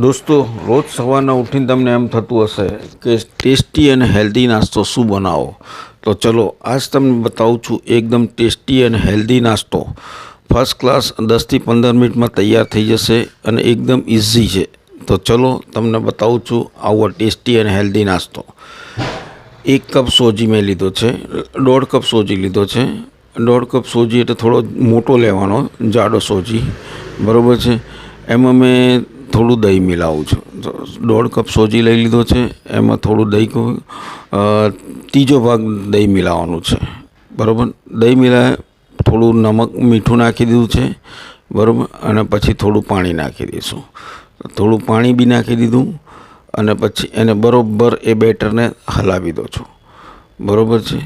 દોસ્તો, રોજ સવારના ઉઠીને તમને એમ થતું હશે કે ટેસ્ટી અને હેલ્ધી નાસ્તો શું બનાવો? તો ચલો, આજ તમને બતાવું છું એકદમ ટેસ્ટી અને હેલ્ધી નાસ્તો. ફર્સ્ટ ક્લાસ દસથી પંદર મિનિટમાં તૈયાર થઈ જશે અને એકદમ ઇઝી છે. તો ચલો, તમને બતાવું છું આવો ટેસ્ટી અને હેલ્ધી નાસ્તો. એક કપ સોજી મેં લીધો છે, દોઢ કપ સોજી લીધો છે. દોઢ કપ સોજી એટલે થોડો મોટો લેવાનો, જાડો સોજી. બરાબર છે? એમાં મેં થોડું દહીં મિલાવું છું. દોઢ કપ સોજી લઈ લીધો છે. એમાં થોડું દહીં ત્રીજો ભાગ દહીં મિલાવવાનું છે. બરાબર? દહીં મિલાવે થોડું નમક મીઠું નાખી દીધું છે. બરાબર? અને પછી થોડું પાણી નાખી દઈશું. થોડું પાણી બી નાખી દીધું અને પછી એને બરાબર એ બેટરને હલાવી દો છો. બરાબર છે?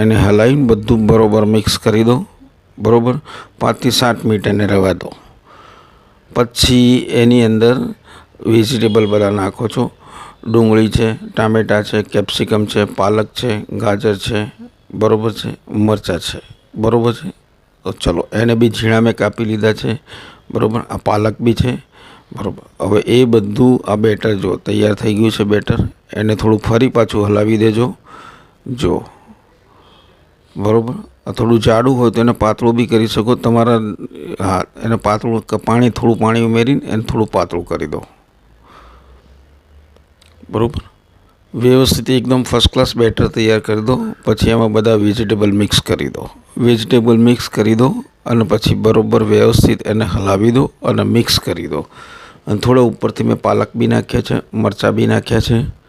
એને હલાવીને બધું બરાબર મિક્સ કરી દો બરાબર? પાંચથી સાત મિનિટ એને રહેવા દો પછી એની અંદર વેજીટેબલ બધા નાખો છો. ડુંગળી છે, ટામેટાં છે, કેપ્સિકમ છે, પાલક છે, ગાજર છે, બરોબર છે, મરચાં છે, બરોબર છે? તો ચલો, એને બી ઝીણા મેં કાપી લીધા છે, બરાબર? આ પાલક બી છે, બરાબર? હવે એ બધું આ બેટર જો, તૈયાર થઈ ગયું છે બેટર. એને થોડું ફરી પાછું હલાવી દેજો. જો. બરોબર? આ થોડું જાડું હોય તો એને પાતળું બી કરી શકો. તમારા, હા, એને પાતળું પાણી, થોડું પાણી ઉમેરીને એને થોડું પાતળું કરી દો. બરાબર? વ્યવસ્થિત એકદમ ફર્સ્ટ ક્લાસ બેટર તૈયાર કરી દો. પછી એમાં બધા વેજીટેબલ મિક્સ કરી દો. વેજીટેબલ મિક્સ કરી દો અને પછી બરોબર વ્યવસ્થિત એને હલાવી દો અને મિક્સ કરી દો. અને થોડા ઉપરથી મેં પાલક બી નાખ્યા છે, મરચાં બી નાખ્યા છે.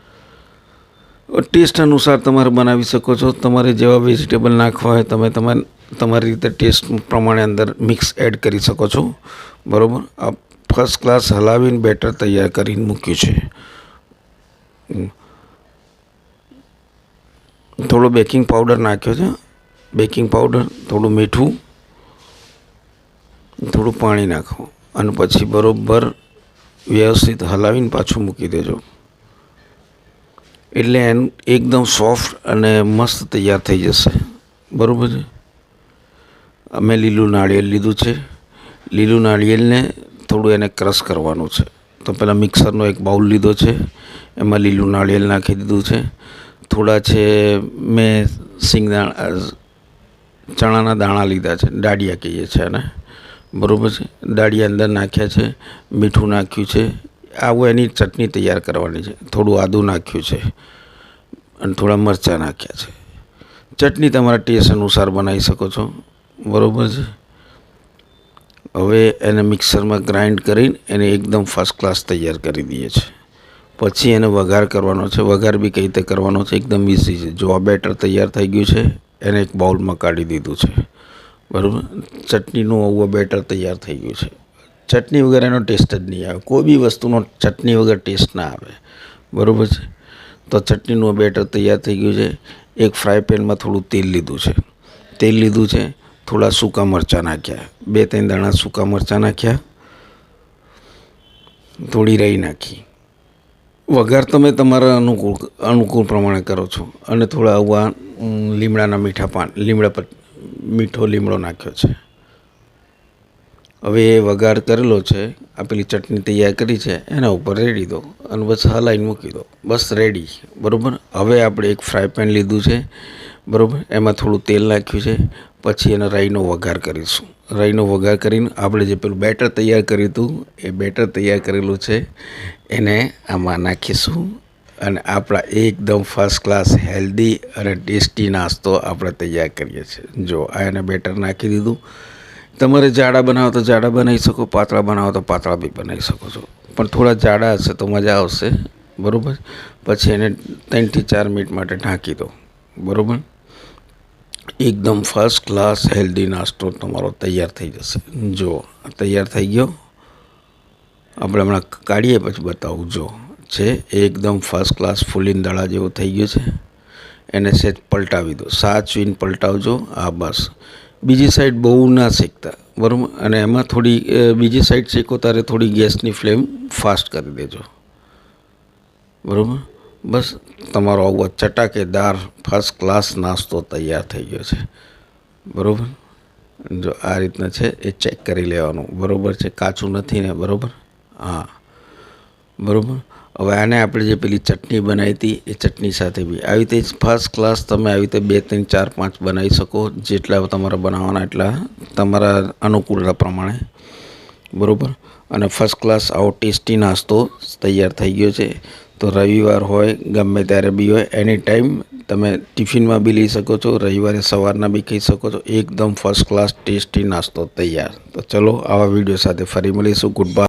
ટેસ્ટ અનુસાર તમારે બનાવી શકો છો. તમારે જેવા વેજીટેબલ નાખવા હોય તમે તમારે, તમારી રીતે ટેસ્ટ પ્રમાણે અંદર મિક્સ એડ કરી શકો છો. બરાબર? આ ફર્સ્ટ ક્લાસ હલાવીને બેટર તૈયાર કરીને મૂક્યું છે. થોડો બેકિંગ પાવડર નાખ્યો છે. બેકિંગ પાવડર થોડું મીઠું, થોડું પાણી નાખો અને પછી બરોબર વ્યવસ્થિત હલાવીને પાછું મૂકી દેજો. એટલે એકદમ સોફ્ટ અને મસ્ત તૈયાર થઈ જશે. બરાબર છે? અમે લીલું નાળિયેર લીધું છે. લીલું નાળિયેરને થોડું એને ક્રશ કરવાનું છે. તો પહેલાં મિક્સરનો એક બાઉલ લીધો છે. એમાં લીલું નાળિયેર નાખી દીધું છે. થોડા છે મેં સિંગદાણા, ચણાના દાણા લીધા છે. દાળિયા કહીએ છીએ એને. બરાબર છે? દાળિયા અંદર નાખ્યા છે. મીઠું નાખ્યું છે. આવું એની ચટણી તૈયાર કરવાની છે. થોડું આદું નાખ્યું છે અને થોડા મરચાં નાખ્યા છે. ચટણી તમારા ટેસ્ટ અનુસાર બનાવી શકો છો. બરાબર છે? હવે એને મિક્સરમાં ગ્રાઇન્ડ કરીને એને એકદમ ફર્સ્ટ ક્લાસ તૈયાર કરી દઈએ છીએ. પછી એને વઘાર કરવાનો છે. વઘાર બી કઈ રીતે કરવાનો છે? એકદમ ઇઝી છે. જો આ બેટર તૈયાર થઈ ગયું છે, એને એક બાઉલમાં કાઢી દીધું છે. બરાબર? ચટણીનું આવું બેટર તૈયાર થઈ ગયું છે. ચટણી વગર એનો ટેસ્ટ જ નહીં આવે. કોઈ બી વસ્તુનો ચટણી વગર ટેસ્ટ ના આવે. બરાબર છે? તો ચટણીનું બેટર તૈયાર થઈ ગયું છે. એક ફ્રાય પેનમાં થોડું તેલ લીધું છે. તેલ લીધું છે. થોડા સૂકા મરચાં નાખ્યા. બે, ત્રણ દાણા સૂકા મરચાં નાખ્યા. થોડી રાઈ નાખી. વઘાર તમે તમારા અનુકૂળ અનુકૂળ પ્રમાણે કરો છો. અને થોડા આવા લીમડાના મીઠા પાન, લીમડા પર મીઠો લીમડો નાખ્યો છે. હવે એ વઘાર કરેલો છે, આ પેલી ચટણી તૈયાર કરી છે, એના ઉપર રેડી દો અને બસ હલાઈને મૂકી દો. બસ રેડી બરાબર? હવે આપણે એક ફ્રાય પેન લીધું છે, બરાબર? એમાં થોડું તેલ નાખ્યું છે, પછી એને રાઈનો વઘાર કરીશું. રાઈનો વઘાર કરીને આપણે જે પેલું બેટર તૈયાર કર્યું હતું, એ બેટર તૈયાર કરેલું છે, એને આમાં નાખીશું અને આપણા એકદમ ફર્સ્ટ ક્લાસ હેલ્ધી અને ટેસ્ટી નાસ્તો આપણે તૈયાર કરીએ છીએ. જો આ એને બેટર નાખી દીધું તમારે જાડા બનાવો તો જાડા બનાવી શકો, પાતળા બનાવો તો પાતળા બી બનાવી શકો છો. પણ થોડા જાડા હશે તો મજા આવશે, બરાબર? પછી એને ત્રણથી ચાર મિનિટ માટે ઢાંકી દો, બરાબર? એકદમ ફર્સ્ટ ક્લાસ હેલ્ધી નાસ્તો તમારો તૈયાર થઈ જશે. જો, તૈયાર થઈ ગયો? આપણે હમણાં કાઢીએ પછી બતાવું. જો, છે, એકદમ ફર્સ્ટ ક્લાસ ફૂલીન દાળા જેવું થઈ ગયું છે. એને સેજ પલટાવી દો. સાચવીને પલટાવજો. આ બસ. બીજી સાઈડ બહુ ના શેકતા. બરાબર અને એમાં થોડી બીજી સાઈડ શેકો ત્યારે થોડી ગેસની ફ્લેમ ફાસ્ટ કરી દેજો. બરાબર? બસ તમારો આવો ચટાકેદાર ફર્સ્ટ ક્લાસ નાસ્તો તૈયાર થઈ ગયો છે. બરાબર? જો આ રીતના છે, એ ચેક કરી લેવાનું. બરાબર છે? કાચું નથી ને, બરાબર? હા. બરાબર? હવે આને આપણે જે પેલી ચટણી બનાવી હતી, એ ચટણી સાથે બી આવી રીતે ફર્સ્ટ ક્લાસ તમે આવી રીતે બે, ત્રણ, ચાર, પાંચ બનાવી શકો, જેટલા તમારા બનાવવાના એટલા તમારા અનુકૂળતા પ્રમાણે. બરાબર? અને ફર્સ્ટ ક્લાસ આવો ટેસ્ટી નાસ્તો તૈયાર થઈ ગયો છે. તો રવિવાર હોય, ગમે ત્યારે બી હોય એની ટાઈમ તમે ટિફિનમાં બી લઈ શકો છો, રવિવારે સવારના બી ખાઈ શકો છો. એકદમ ફર્સ્ટ ક્લાસ ટેસ્ટી નાસ્તો તૈયાર. તો ચલો, આવા વીડિયો સાથે ફરી મળીશું. Good bye